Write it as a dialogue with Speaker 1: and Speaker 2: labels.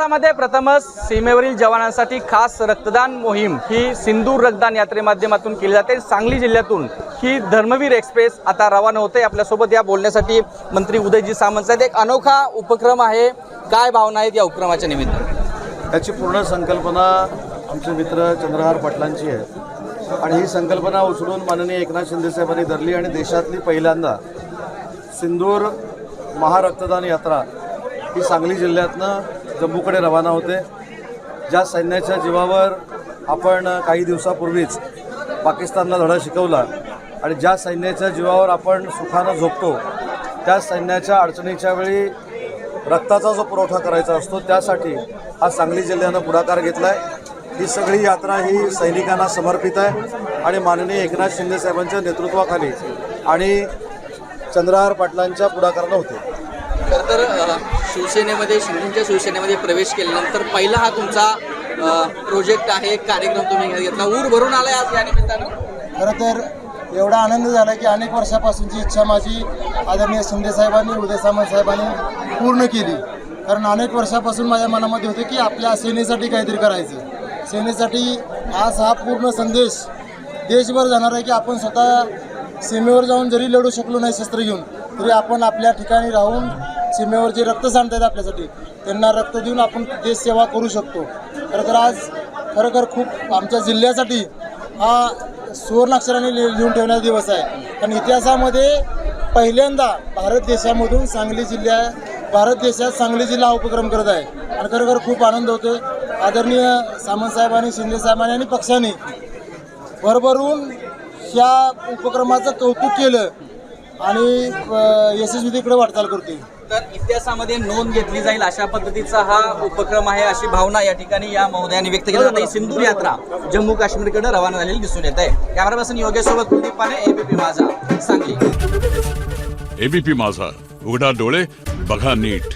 Speaker 1: मध्ये प्रथमच सीमेवरील जवानांसाठी खास रक्तदान मोहीम ही सिंदूर रक्तदान यात्रे माध्यमातून केली जाते. सांगली जिल्ह्यातून ही धर्मवीर एक्सप्रेस आता रवाना होते. आपल्यासोबत या बोलण्यासाठी मंत्री उदयजी सामंत साहेब एक अनोखा उपक्रम आहे. काय भावना आहेत या उपक्रमाच्या निमित्त?
Speaker 2: त्याची पूर्ण संकल्पना आमचे मित्र चंद्रहार पाटलांची आहे. आणि ही संकल्पना उचलून माननीय एकनाथ शिंदेसाहेबांनी धरली आणि देशातली पहिल्यांदा सिंदूर महारक्तदान यात्रा ही सांगली जिल्ह्यातनं जम्मूकडे रवाना होते. ज्या सैन्याच्या जीवावर आपण काही दिवसापूर्वीच पाकिस्तानला धडा शिकवला आणि ज्या सैन्याच्या जीवावर आपण सुखानं झोपतो त्या सैन्याच्या अडचणीच्या वेळी रक्ताचा जो पुरवठा करायचा असतो त्यासाठी हा सांगली जिल्ह्यानं पुढाकार घेतला आहे ही सगळी यात्रा ही सैनिकांना समर्पित आहे आणि माननीय एकनाथ शिंदे साहेबांच्या नेतृत्वाखाली आणि चंद्रहार पाटलांच्या पुढाकारानं होते.
Speaker 1: खरं तर शिवसेनेमध्ये शिंदेच्या शिवसेनेमध्ये प्रवेश केल्यानंतर पहिला हा तुमचा प्रोजेक्ट आहे कार्यक्रम तुम्ही घेतला. ऊर भरून आलाय आज या निमित्तानं.
Speaker 3: खरं तर एवढा आनंद झाला की अनेक वर्षापासूनची इच्छा माझी आदरणीय शिंदे साहेबांनी उदय सामंत साहेबांनी पूर्ण केली. कारण अनेक वर्षापासून माझ्या मनामध्ये होते की आपल्या सेनेसाठी काहीतरी करायचं. सेनेसाठी आज हा पूर्ण संदेश देशभर जाणार आहे की आपण स्वतः सीमेवर जाऊन जरी लढू शकलो नाही शस्त्र घेऊन तरी आपण आपल्या ठिकाणी राहून सीमेवर जे रक्त आहेत आपल्यासाठी. त्यांना रक्त देऊन आपण देश सेवा करू शकतो. खरं तर आज खरोखर खूप आमच्या जिल्ह्यासाठी हा सुवर्णाक्षराने लिहून ठेवण्याचा दिवस आहे. कारण इतिहासामध्ये पहिल्यांदा भारत देशामधून सांगली जिल्ह्या भारत देशात सांगली जिल्हा उपक्रम करत आहे. आणि खरोखर खूप आनंद होतो आदरणीय सामंतसाहेबांनी शिंदेसाहेबांनी आणि पक्षाने भरभरून ह्या उपक्रमाचं कौतुक केलं. आणि अ, यशस्वीतेकडे वाटचाल करतोय.
Speaker 1: तर इतिहासामध्ये नोंद घेतली जाईल अशा पद्धतीचा हा उपक्रम आहे अशी भावना या ठिकाणी या महोदयाने व्यक्त केली. जाते ही सिंदूर यात्रा जम्मू काश्मीरकडे रवाना झालेली दिसून येत आहे. कॅमेरा पर्सन योगेश सोबत कुलदीप पाने एबीपी माझा सांगली.
Speaker 4: एबीपी माझा उघडा डोळे बघा नीट.